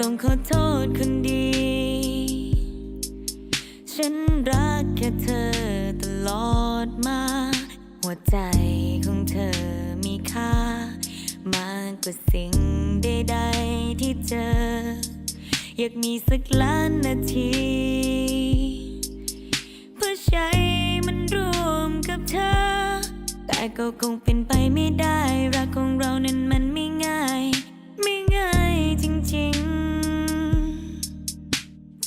ต้องขอโทษคนดี ฉันรักแค่เธอตลอดมา หัวใจของเธอมีค่า มากกว่าสิ่งใดๆที่เจอ อยากมีสักล้านนาที เพื่อใช้มันรวมกับเธอ แต่ก็คงเป็นไปไม่ได้รักของเรา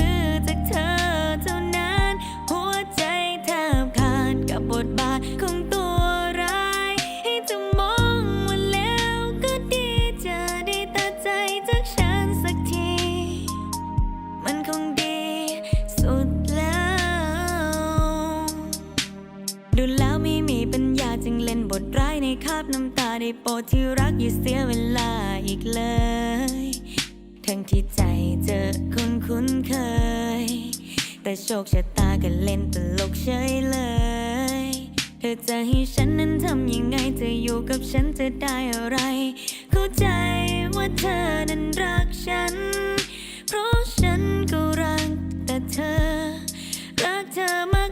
อ โปรดที่รักอย่าเสียเวลาอีกเลย ทั้งที่ใจเจอคนคุ้นเคย แต่โชคชะตาก็เล่นตลกเฉยเลย เธอจะให้ฉันนั้นทำยังไงจะอยู่กับฉันจะได้อะไร เข้าใจว่าเธอนั้นรักฉัน เพราะฉันก็รักแต่เธอ รักเธอมาก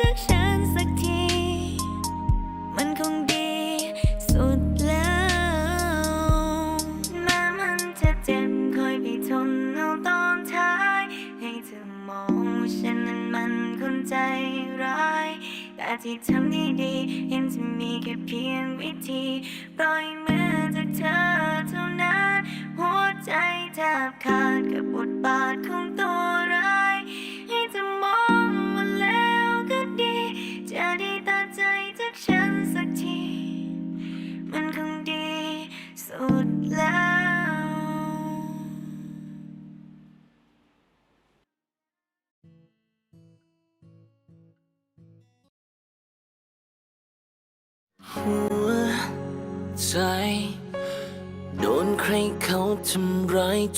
จากฉันสักที มันคงดีสุดแล้วแม้มันจะเจ็บคอยไปทนเอาตอนท้าย ให้เธอมองว่าฉันนั้นมันคนใจร้าย แต่ที่ทำได้ดีเห็นจะมีแค่เพียงวิธีปล่อยมือจากเธอเท่านั้น หัวใจแทบขาดกับบทบาทของตัว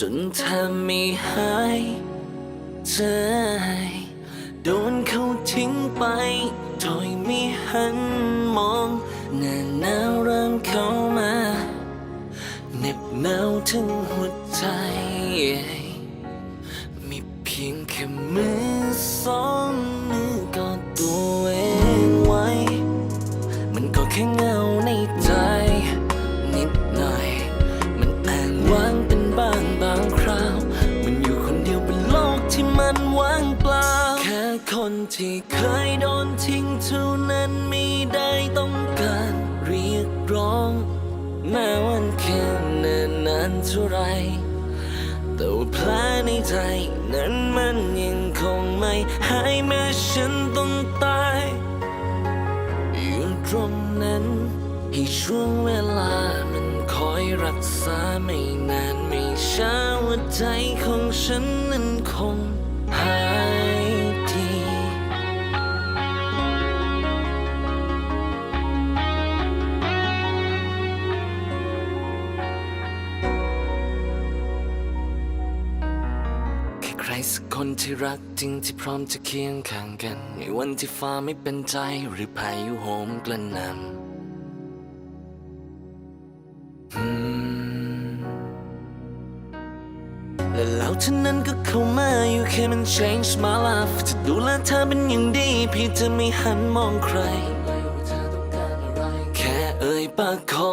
จนแทบไม่หายใจโดนเขาทิ้งไปถอยไม่หันมองหน้าหนาวเริ่มเข้ามาเหน็บหนาวถึงหัวใจ ไร แต่ว่าแผลในใจนั้นมันยังคงไม่หายแม้ฉันต้องตายอยู่ตรงนั้นให้ช่วงเวลามันคอยรักษาไม่นานไม่ช้าว่าใจของฉันนั้นคง สักคนที่รักจริงที่พร้อมจะเคียงข้างกัน ในวันที่ฟ้าไม่เป็นใจหรือพายุโหมกระหน่ำและแล้วเท่านั้นก็เข้ามา you came and changed my life จะดูแลเธอเป็นอย่างดี พี่จะไม่หันมองใคร แค่เอ่ยปากขอ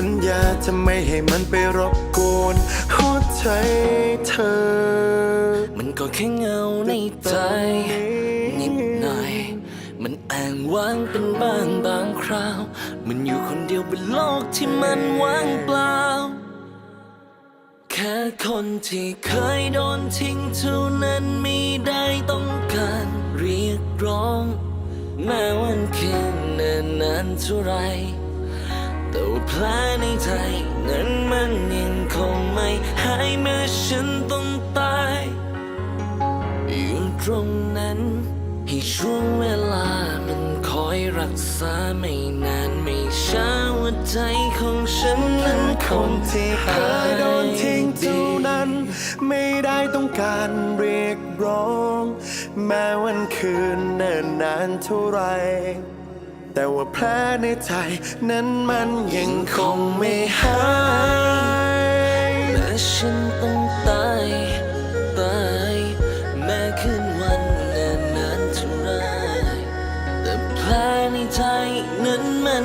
สัญญาจะไม่ให้มันไปรบกวนหัวใจเธอ มันก็แค่เงาในใจนิดหน่อย มันแอ้างว้างเป็นบางบางคราว มันอยู่คนเดียวบนโลกที่มันว่างเปล่า แค่คนที่เคยโดนทิ้งเท่านั้นไม่ได้ต้องการเรียกร้อง แม้วันคืนเนิ่นนานเท่าไร แต่ว่าแผลในใจนั้นมันยังคงไม่หายเมื่อฉันต้องตายอยู่ตรงนั้นให้ช่วงเวลามันคอยรักษาไม่นานไม่ช้าหัวใจของฉันนั้นคงนที่เคยโดนทิ้งเท่านั้น ไม่ได้ต้องการเรียกร้อง แม้วันคืนเนิ่นนานเท่าไร แต่ว่าแผลในใจนั้นมันยังคงไม่หายแม้ฉันต้องตายตายแม้คืนวันนานนานเท่าไรแต่แผลในใจนั้นมัน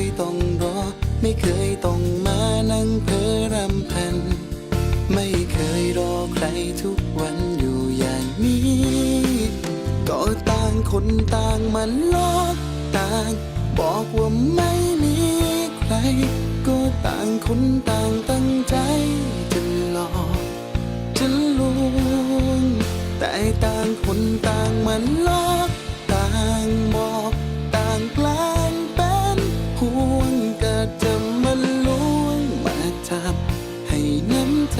ย ทุกวันอยู่อย่างนี้ ก็ต่างคนต่างมันลอกต่าง บอกว่าไม่มีใคร ก็ต่างคนต่างตั้งใจจะหลอกจะลวงแต่ต่างคนต่างมันลอกต่างบอกต่างแกล้งเป็นห่วงก็จะมันลวงมาจับให้น้ำใจ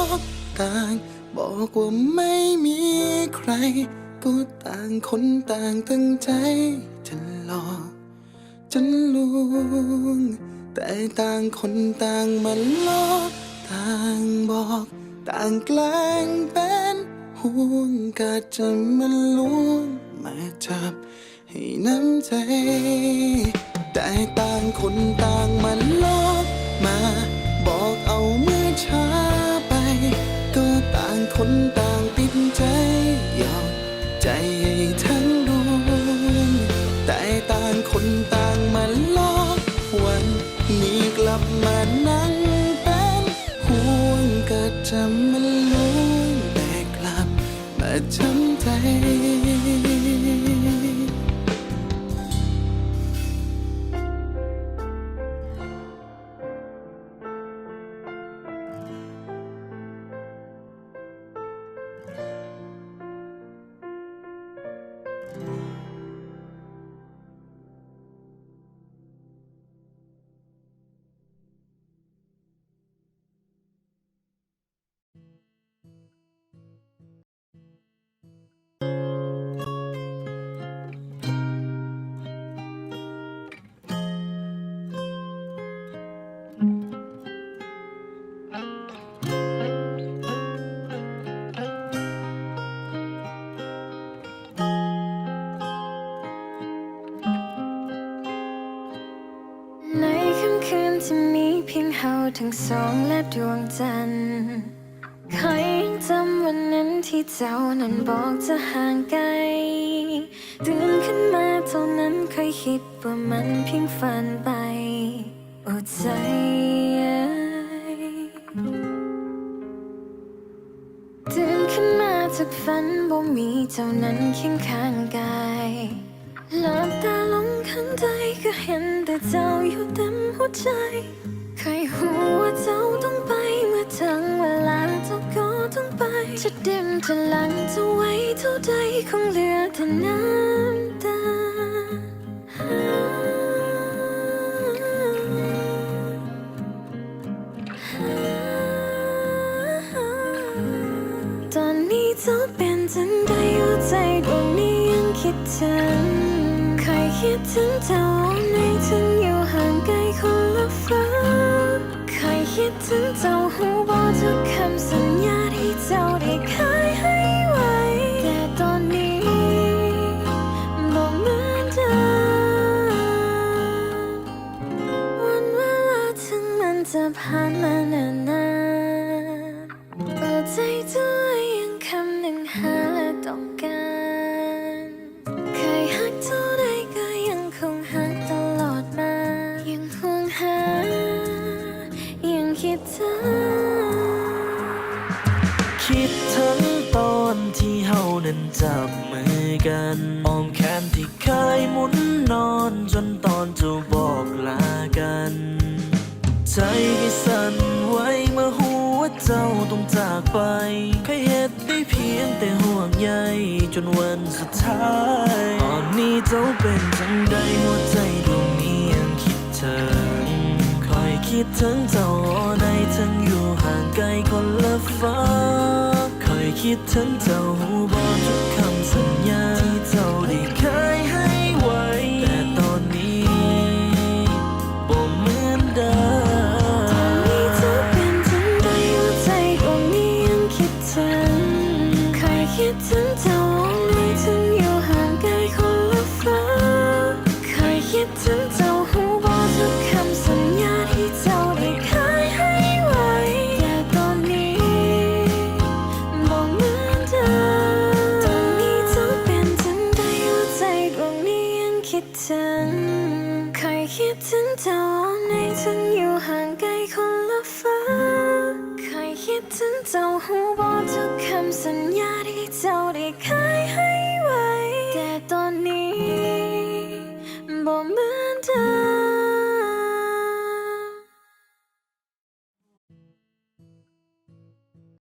ว่าไม่มีใคร ก็ต่างคนต่างตั้งใจ จะหลอกจะลวง แต่ต่างคนต่างมันลอกต่างบอก ต่างแกล้งเป็นห่วงก็จะมันลวงมาจับให้น้ำใจ แต่ต่างคนต่างมันลอกมา คนต่างติดใจยอมใจให้เธอ ที่มีเพียงเฮาทั้งสองและดวงจันทร์ใครยังจำวันนั้นที่เจ้านั้นบอกจะห่างไกลตื่นขึ้นมาเท่านั้นเคยคิดว่ามันเพียงฝันไปโอ้ใจตื่นขึ้นมาจากฝันบ่มีเจ้านั้นเคียงข้างกายหลับตาลงข้างใดก็เห็นแต่เจ้าอยู่เต็ มหัวใจ เคยหูว่าเจ้าต้องไปเมื่อถึงเวลาเจ้าก็ต้องไป จะเดิมจะหลังจะไว้เท่าใดคงเหลือแต่น้ำตาตอนนี้เจ้าเป็นจังใดหัวใจดวงนี้ยังคิดถึงเคยคิดถึงเจ้า คิดถึงเจ้าหูบอกทุกคำสัญญาที่เจ้าได้เข้า คิดถึงคิดถึงตอนที่เฮานั้นจับมือกันอ้อมแขนที่เคยหมุนนอนจนตอนจะบอกลากัน ใจก็สั่นไหวเมื่อหูว่าเจ้าต้องจากไปเคยเหตุได้เพียงแต่ห่วงใยจนวันสุดท้าย ตอนนี้เจ้าเป็นจังใดหัวใจดวงนี้ยังคิดเธอ คิดถึงเจ้าในทั้งอยู่ห่างไกลคนละฟ้าคอยคิดถึงเจ้าบอกทุกคำสัญญา